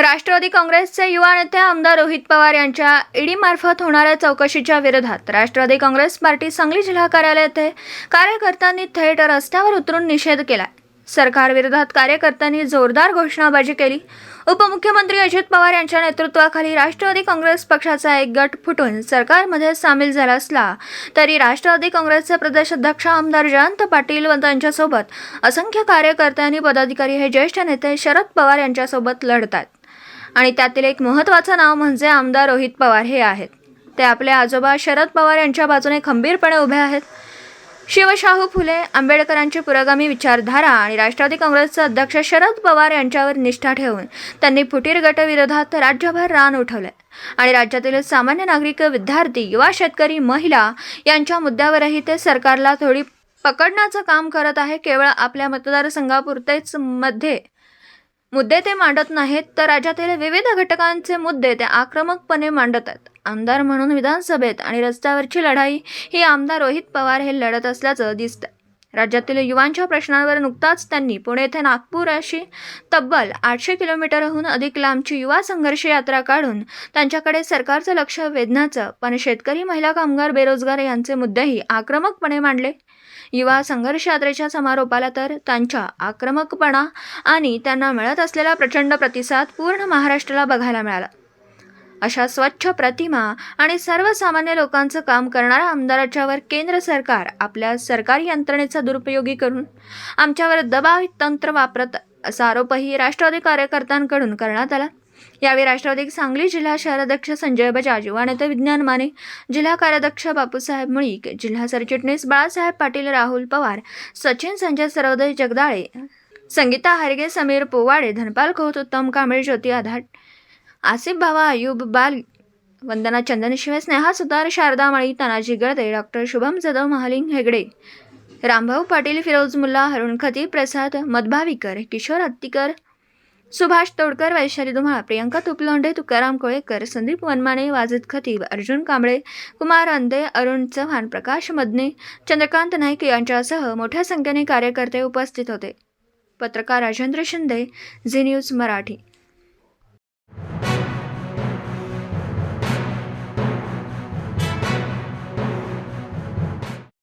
राष्ट्रवादी काँग्रेसचे युवा नेते आमदार रोहित पवार यांच्या ईडीमार्फत होणाऱ्या चौकशीच्या विरोधात राष्ट्रवादी काँग्रेस पार्टी सांगली जिल्हा कार्यालय येथे कार्यकर्त्यांनी थेट रस्त्यावर उतरून निषेध केला सरकारविरोधात कार्यकर्त्यांनी जोरदार घोषणाबाजी केली. उपमुख्यमंत्री अजित पवार यांच्या नेतृत्वाखाली राष्ट्रवादी काँग्रेस पक्षाचा एक गट फुटून सरकारमध्ये सामील झाला असला तरी राष्ट्रवादी काँग्रेसचे प्रदेशाध्यक्ष आमदार जयंत पाटील व त्यांच्यासोबत असंख्य कार्यकर्त्यांनी पदाधिकारी हे ज्येष्ठ नेते शरद पवार यांच्यासोबत लढतात आणि त्यातील एक महत्त्वाचं नाव म्हणजे आमदार रोहित पवार हे आहेत. ते आपले आजोबा शरद पवार यांच्या बाजूने खंबीरपणे उभे आहेत. शिवशाहू फुले आंबेडकरांची पुरोगामी विचारधारा आणि राष्ट्रवादी काँग्रेसचे अध्यक्ष शरद पवार यांच्यावर निष्ठा ठेवून त्यांनी फुटीर गटविरोधात राज्यभर रान उठवले. आणि राज्यातील सामान्य नागरिक विद्यार्थी युवा शेतकरी महिला यांच्या मुद्द्यावरही ते सरकारला थोडी पकडण्याचं काम करत आहे. केवळ आपल्या मतदारसंघापुरतेच मध्ये मुद्दे ते मांडत नाहीत तर राज्यातील विविध घटकांचे मुद्दे ते आक्रमकपणे मांडत आहेत. आमदार म्हणून विधानसभेत आणि रस्त्यावरची लढाई ही आमदार रोहित पवार हे लढत असल्याचं दिसतं राज्यातील युवांच्या प्रश्नांवर नुकताच त्यांनी पुणे येथे नागपूर अशी तब्बल आठशे किलोमीटरहून अधिक लांबची युवा संघर्ष यात्रा काढून त्यांच्याकडे सरकारचं लक्ष वेधण्याचं पण शेतकरी महिला कामगार बेरोजगार यांचे मुद्देही आक्रमकपणे मांडले. युवा संघर्ष यात्रेच्या समारोपाला तर त्यांच्या आक्रमकपणा आणि त्यांना मिळत असलेला प्रचंड प्रतिसाद पूर्ण महाराष्ट्राला बघायला मिळाला. अशा स्वच्छ प्रतिमा आणि सर्वसामान्य लोकांचं काम करणाऱ्या आमदाराच्यावर केंद्र सरकार आपल्या सरकारी यंत्रणेचा दुरुपयोगी करून आमच्यावर दबाव तंत्र वापरत असा आरोपही राष्ट्रवादी कार्यकर्त्यांकडून करण्यात आला. यावेळी राष्ट्रवादी सांगली जिल्हा शहराध्यक्ष संजय बजाज युवा नेते विज्ञान माने जिल्हा कार्याध्यक्ष बापूसाहेब मुळीक जिल्हा सरचिटणीस बाळासाहेब पाटील राहुल पवार सचिन संजय सरोदय जगदाळे संगीता हरगे समीर पोवाडे धनपाल खोत उत्तम कांबळे ज्योती आधाट आसिफ भावा अयूब बाल वंदना चंदनशिवाय स्नेहा सुतार शारदा माळी तानाजी गळदे डॉक्टर शुभम जाधव महालिंग हेगडे रामभाऊ पाटील फिरोज मुल्ला हरुण खती प्रसाद मधभाविकर किशोर हत्तीकर सुभाष तोडकर वैशाली धुमाळ प्रियंका तुपलोंडे तुकाराम कोळेकर संदीप वनमाने वाजिद खतीब अर्जुन कांबळे कुमार अंदे अरुण चव्हाण प्रकाश मदने चंद्रकांत नाईक यांच्यासह मोठ्या संख्येने कार्यकर्ते उपस्थित होते. पत्रकार राजेंद्र शिंदे झी न्यूज मराठी.